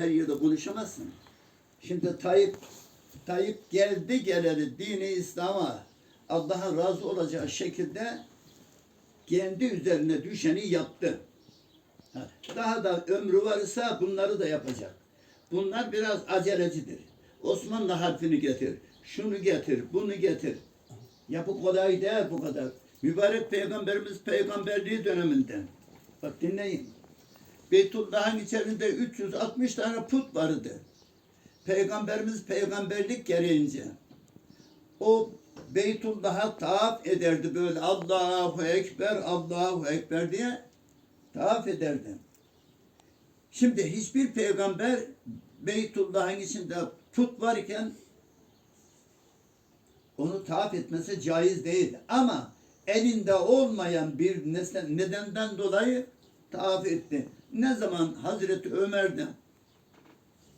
her yerde konuşamazsın. Şimdi Tayyip Tayyip geldi geleli dini İslam'a Allah'ın razı olacağı şekilde kendi üzerine düşeni yaptı. Ha, Daha da ömrü varsa bunları da yapacak. Bunlar biraz acelecidir. Osmanlı harfini getir, şunu getir, bunu getir. Ya bu kolay değil bu kadar. Mübarek peygamberimiz peygamberliği döneminden. Bak dinleyin. Beytullah'ın içerisinde 360 tane put vardı. Peygamberimiz peygamberlik gereğince o Beytullah'a tavaf ederdi böyle Allahu Ekber, Allahu Ekber diye tavaf ederdi. Şimdi hiçbir peygamber Beytullah'ın içinde put varken onu tavaf etmesi caiz değil. Ama elinde olmayan bir nedenden dolayı tavaf etti. Ne zaman Hazreti Ömer'de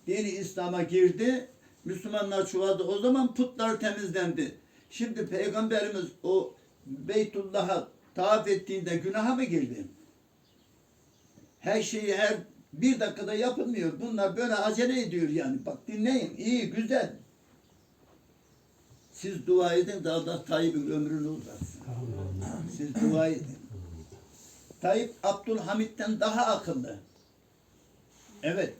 dini İslam'a girdi, Müslümanlar çoğaldı. O zaman putlar temizlendi. Şimdi Peygamberimiz o Beytullah'a tavaf ettiğinde günaha mı girdi? Her şeyi her bir dakikada yapılmıyor. Bunlar böyle acele ediyor yani. Bak dinleyin. iyi güzel. Siz dua edin de Allah Tayyip'in ömrünü uzatsın. Siz dua edin. Tayyip Abdülhamit'ten daha akıllı. Evet.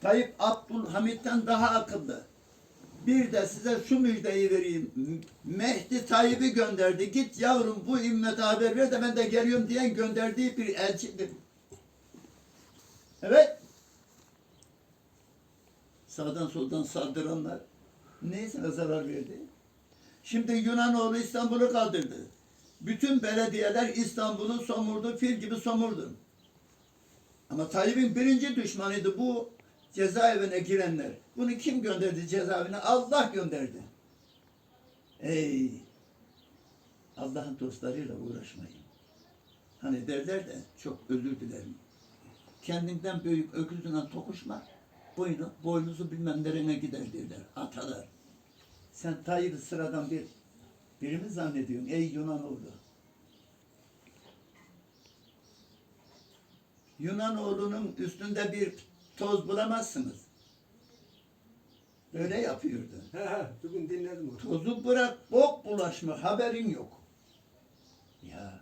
Tayyip Abdülhamit'ten daha akıllı. Bir de size şu müjdeyi vereyim. Mehdi Tayyip'i gönderdi. Git yavrum bu ümmete haber ver de ben de geliyorum diyen gönderdiği bir elçidir. Evet. Sağdan soldan saldıranlar neyse zarar verdi. Şimdi Yunanoğlu İstanbul'u kaldırdı. Bütün belediyeler İstanbul'u somurdu, fil gibi somurdu. Ama Tayyip'in birinci düşmanıydı bu cezaevine girenler. Bunu kim gönderdi cezaevine? Allah gönderdi. Ey! Allah'ın dostlarıyla uğraşmayın. Hani derler de çok özür dilerim. Kendinden büyük öküzüne tokuşma, boynu, boynuzu bilmem nereye gider derler, atalar. Sen Tayyip'i sıradan bir biri mi zannediyorsun ey Yunanoğlu? Yunanoğlu'nun üstünde bir toz bulamazsınız. Böyle yapıyordu. He he bugün dinledim onu. Tozu bırak, bok bulaşma, haberin yok. Ya.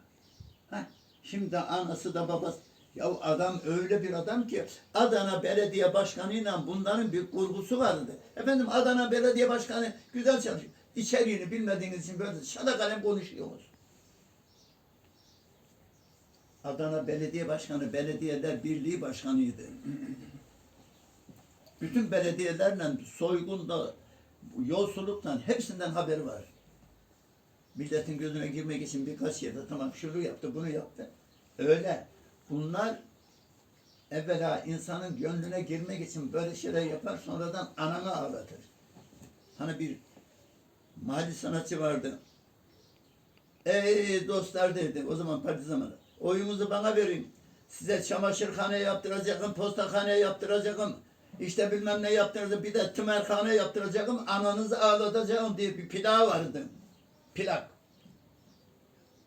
Heh, şimdi anası da babası. Ya adam öyle bir adam ki Adana Belediye Başkanı'yla bunların bir kurgusu vardı. Efendim Adana Belediye Başkanı güzel çalışıyor. İçeriğini bilmediğiniz için böyle şada kalem konuşuyorsunuz. Adana Belediye Başkanı Belediyeler Birliği Başkanıydı. Bütün belediyelerle soygunda, yolsuzluktan hepsinden haberi var. Milletin gözüne girmek için birkaç yerde tamam şunu yaptı, bunu yaptı. Öyle. Bunlar evvela insanın gönlüne girmek için böyle şeyler yapar, sonradan ananı ağlatır. Hani bir mahalli sanatçı vardı. Ey dostlar dedi, o zaman parti zamanı. Oyunuzu bana verin. Size çamaşırhane yaptıracağım, postakhane yaptıracağım. İşte bilmem ne yaptıracağım, bir de tümerhane yaptıracağım, ananızı ağlatacağım diye bir plak vardı. Plak.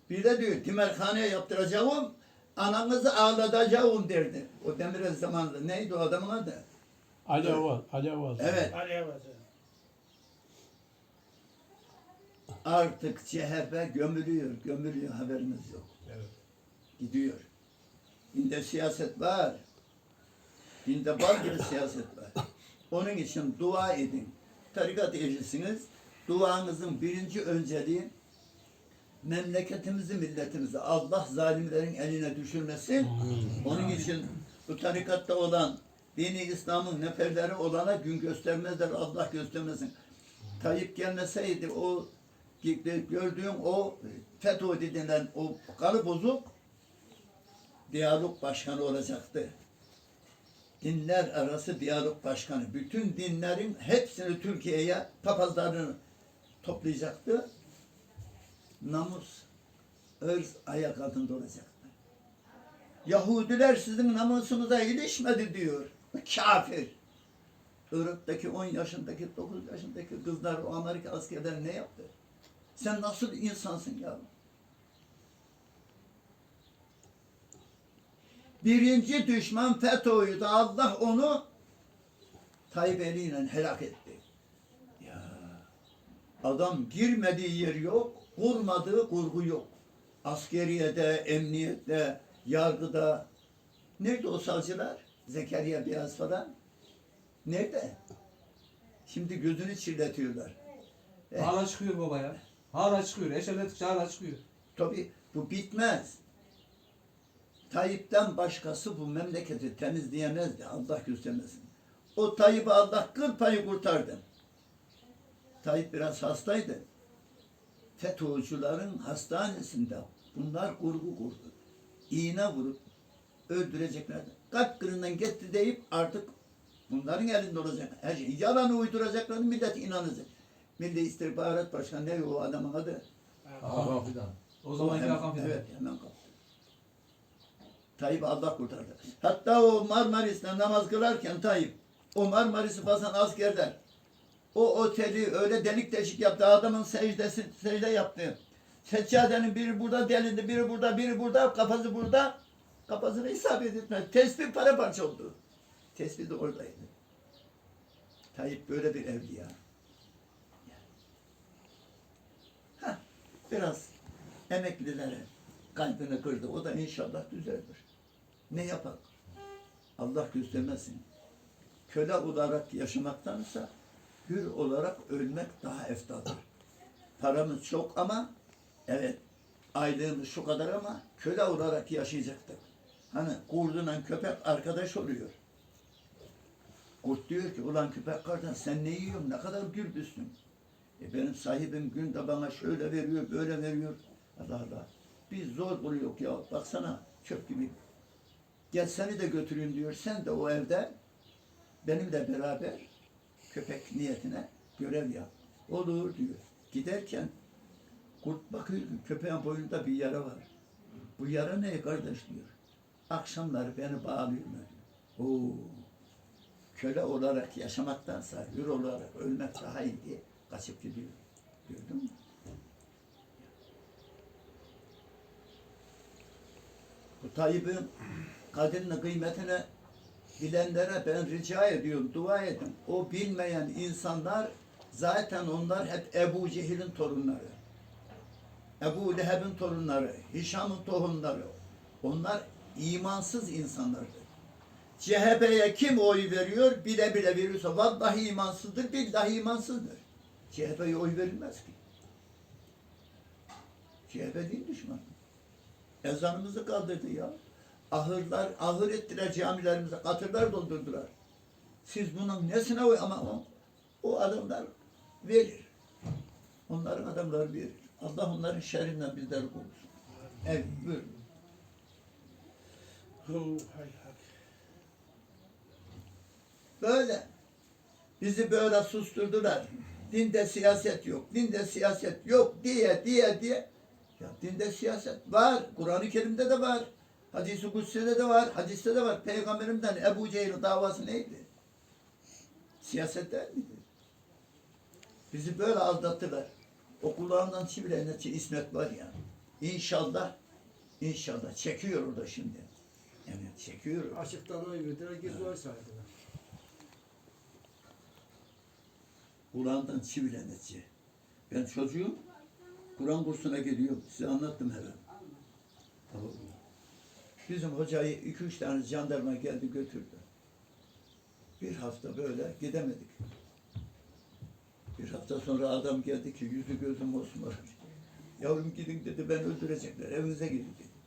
Bir de diyor, timerhane yaptıracağım, ananızı ağlatacağım derdi. O Demirel zamanında. Neydi o adamın adı? Ali Aval, Ali Aval. Evet. Araya bak. Artık CHP gömülüyor, gömülüyor haberiniz yok. Evet. Gidiyor. Dinde siyaset var. Dinde bal gibi siyaset var. Onun için dua edin. Tarikat ehlisiniz. Duanızın birinci önceliği memleketimizi, milletimizi Allah zalimlerin eline düşürmesin. Onun için bu tarikatta olan dini İslam'ın neferleri olana gün göstermezler, Allah göstermesin. Tayyip gelmeseydi o gördüğüm o FETÖ denilen o kanı bozuk diyalog başkanı olacaktı. Dinler arası diyalog başkanı. Bütün dinlerin hepsini Türkiye'ye papazlarını toplayacaktı. Namus, ırz ayak altında olacaktı. Yahudiler sizin namusunuza ilişmedi diyor. Kafir. Irak'taki 10 yaşındaki, 9 yaşındaki kızlar, o Amerika askerler ne yaptı? Sen nasıl insansın ya? Birinci düşman FETÖ'ydü. Allah onu Tayyip eliyle helak etti. Ya adam girmediği yer yok, kurmadığı kurgu yok. Askeriyede, emniyette, yargıda. Nerede o savcılar? Zekeriya Beyaz falan. Nerede? Şimdi gözünü çirletiyorlar. Hala çıkıyor baba ya. Hala çıkıyor. Eşeledikçe hala çıkıyor. Tabii bu bitmez. Tayyip'ten başkası bu memleketi temizleyemezdi. Allah göstermesin. O Tayyip'i Allah kıl payı kurtardı. Tayyip biraz hastaydı. FETÖ'cülerin hastanesinde bunlar kurgu kurdu. İğne vurup öldüreceklerdi. Kalp kırından gitti deyip artık bunların elinde olacak. Her şey. Yalanı uyduracaklarını millet inanacak. Milli İstihbarat Başkanı ne o adamın adı? Hakan Fidan. O zamanki Hemen- Hakan Fidan. Evet hemen kaptı. Tayyip Allah kurtardı. Hatta o Marmaris'te namaz kılarken Tayyip o Marmaris'i basan askerler o oteli öyle delik deşik yaptı. Adamın secdesi, secde yaptı. Seccadenin biri burada delindi, biri burada, biri burada, kafası burada. Kafasını isabet etmez. Tesbih para parça oldu. Tesbih de oradaydı. Tayyip böyle bir evliya. Heh, biraz emeklilere kalbini kırdı. O da inşallah düzelir. Ne yapar? Allah göstermesin. Köle olarak yaşamaktansa hür olarak ölmek daha eftaldır. Paramız çok ama evet aylığımız şu kadar ama köle olarak yaşayacaktık. Hani kurduyla köpek arkadaş oluyor. Kurt diyor ki ulan köpek kardeş sen ne yiyorsun ne kadar gürbüzsün. E benim sahibim günde bana şöyle veriyor böyle veriyor. Allah Allah. Biz zor buluyoruz ya baksana çöp gibi. Gel seni de götüreyim diyor. Sen de o evde benimle beraber köpek niyetine görev yap. Olur diyor. Giderken kurt bakıyor köpeğin boynunda bir yara var. Bu yara ne kardeş diyor. Akşamları beni bağlıyor. Oo, köle olarak yaşamaktansa hür olarak ölmek daha iyi diye kaçıp gidiyor. Gördün mü? Bu Tayyip'in kadrini kıymetini bilenlere ben rica ediyorum, dua edin. O bilmeyen insanlar zaten onlar hep Ebu Cehil'in torunları. Ebu Leheb'in torunları, Hişam'ın torunları. Onlar imansız insanlardır. CHP'ye kim oy veriyor? Bile bile veriyorsa vallahi imansızdır, billahi imansızdır. CHP'ye oy verilmez ki. CHP değil düşman. Ezanımızı kaldırdı ya. Ahırlar, ahır ettiler camilerimize, katırlar doldurdular. Siz bunun nesine oy ama o, o adamlar verir. Onların adamları verir. Allah onların şerrinden bizleri korusun. Evet, buyurun. Böyle. Bizi böyle susturdular. Dinde siyaset yok, dinde siyaset yok diye diye diye. Ya dinde siyaset var. Kur'an-ı Kerim'de de var. Hadis-i Kutsi'de de var. Hadiste de var. Peygamberimden Ebu Cehil'in davası neydi? Siyaset miydi? Bizi böyle aldattılar. O kulağından çivileyen İsmet var ya. İnşallah, inşallah çekiyor orada şimdi. Yani çekiyor. Açıktan oy gizli oy saydılar. Kur'an'dan çivileneci. Ben çocuğum Kur'an kursuna gidiyorum. Size anlattım. Tamam mı? Bizim hocayı iki üç tane jandarma geldi götürdü. Bir hafta böyle gidemedik. Bir hafta sonra adam geldi ki yüzü gözü mosmor. Yavrum gidin dedi ben öldürecekler evinize gidin dedi.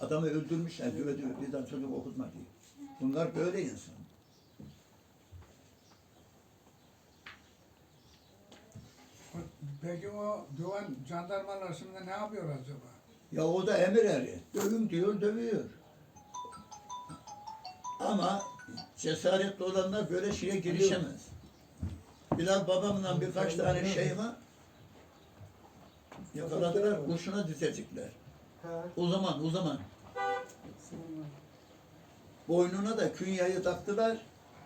Adamı öldürmüşler düve düve birden çocuk okutma diye. Bunlar böyle insan. Peki o güven jandarmalar şimdi ne yapıyor acaba? Ya o da emir eri. Dövün diyor, dövüyor. Ama cesaretli olanlar böyle şeye girişemez. Bilal babamla birkaç tane şey var. Yakaladılar, kurşuna dizecekler. O zaman, o zaman. Boynuna da künyayı taktılar,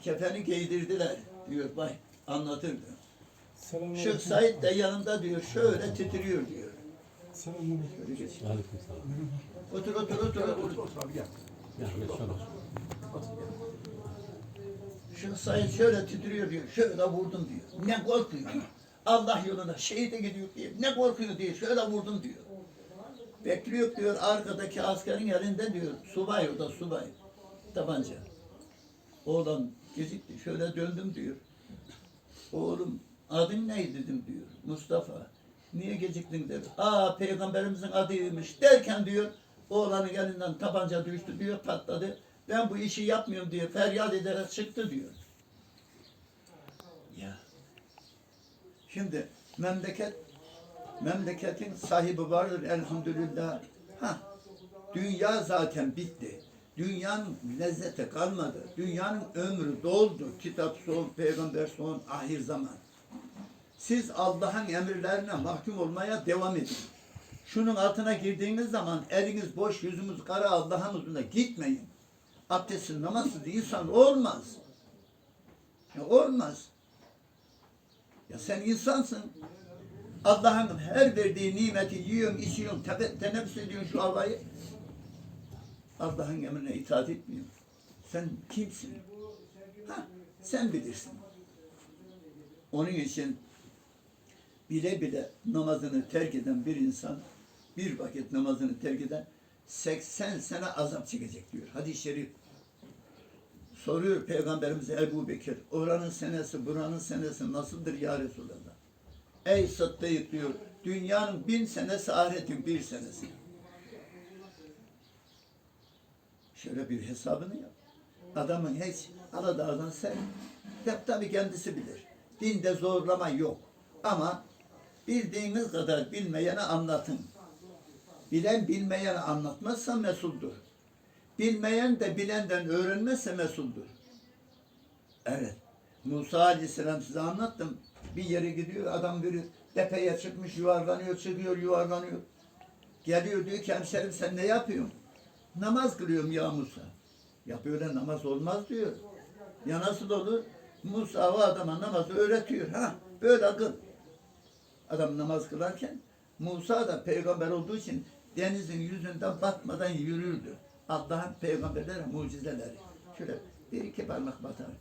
kefeni giydirdiler diyor. Bak anlatırdı. Şu Said de yanında diyor, şöyle titriyor diyor. Geç. Otur, otur, otur, otur. Otur abi gel. Şu sayı şöyle titriyor diyor. Şöyle vurdum diyor. Ne korkuyor. Allah yolunda şehite gidiyor diye. Ne korkuyor diye. Şöyle vurdum diyor. Bekliyor diyor arkadaki askerin elinde diyor. Subay o da subay. Tabanca. Oğlan gecikti. Şöyle döndüm diyor. Oğlum adın ne dedim diyor. Mustafa. Niye geciktin dedi. Aa peygamberimizin adıymış derken diyor. Oğlanın elinden tabanca düştü diyor patladı. Ben bu işi yapmıyorum diyor. Feryat ederek çıktı diyor. Ya. Şimdi memleket memleketin sahibi vardır elhamdülillah. Ha, dünya zaten bitti. Dünyanın lezzeti kalmadı. Dünyanın ömrü doldu. Kitap son, peygamber son, ahir zaman. Siz Allah'ın emirlerine mahkum olmaya devam edin. Şunun altına girdiğiniz zaman eliniz boş, yüzümüz kara Allah'ın huzuruna gitmeyin. Abdestsiz, namazsız insan olmaz. Ya olmaz. Ya sen insansın. Allah'ın her verdiği nimeti yiyorsun, içiyorsun, teneffüs ediyorsun şu havayı. Allah'ın emrine itaat etmiyorsun. Sen kimsin? Ha, sen bilirsin. Onun için bile bile namazını terk eden bir insan, bir vakit namazını terk eden 80 sene azap çekecek diyor. Hadis-i şerif soruyor Peygamberimiz Ebu Bekir, oranın senesi, buranın senesi nasıldır ya Resulallah? Ey Sıddık diyor, dünyanın bin senesi, ahiretin bir senesi. Şöyle bir hesabını yap. Adamın hiç Aladağ'dan sen. Hep tabii kendisi bilir. Dinde zorlama yok. Ama bildiğiniz kadar bilmeyene anlatın. Bilen bilmeyene anlatmazsa mesuldur. Bilmeyen de bilenden öğrenmezse mesuldur. Evet. Musa Aleyhisselam size anlattım. Bir yere gidiyor, adam biri tepeye çıkmış, yuvarlanıyor, çıkıyor, yuvarlanıyor. Geliyor diyor ki hemşerim sen ne yapıyorsun? Namaz kılıyorum ya Musa. Ya böyle namaz olmaz diyor. Ya nasıl olur? Musa o adama namazı öğretiyor. Ha böyle kıl. Adam namaz kılarken Musa da peygamber olduğu için denizin yüzünden batmadan yürürdü. Allah'ın peygamberlere mucizeleri. Şöyle bir iki parmak batardı.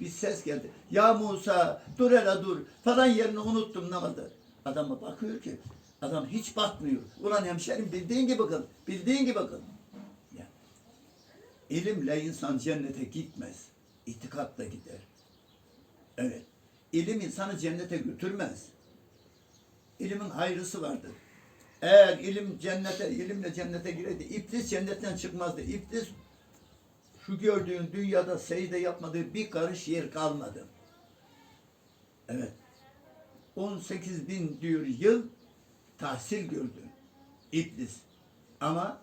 Bir ses geldi. Ya Musa dur hele dur. Falan yerini unuttum namazda. Adama bakıyor ki adam hiç batmıyor. Ulan hemşerim bildiğin gibi kıl. Bildiğin gibi kıl. Ya. İlimle insan cennete gitmez. İtikatla gider. Evet. İlim insanı cennete götürmez. İlimin hayrısı vardır. Eğer ilim cennete, ilimle cennete gireydi, iblis cennetten çıkmazdı. İblis şu gördüğün dünyada secde yapmadığı bir karış yer kalmadı. Evet. 18 bin diyor yıl tahsil gördü iblis. Ama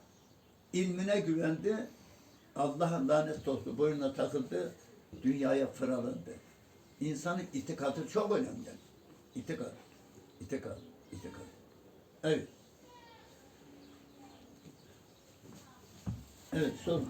ilmine güvendi. Allah'ın lanet olsun boynuna takıldı. Dünyaya fırlandı. İnsanın itikadı çok önemli. İtikat. İtikat. İtikat. Evet. Evet sorun.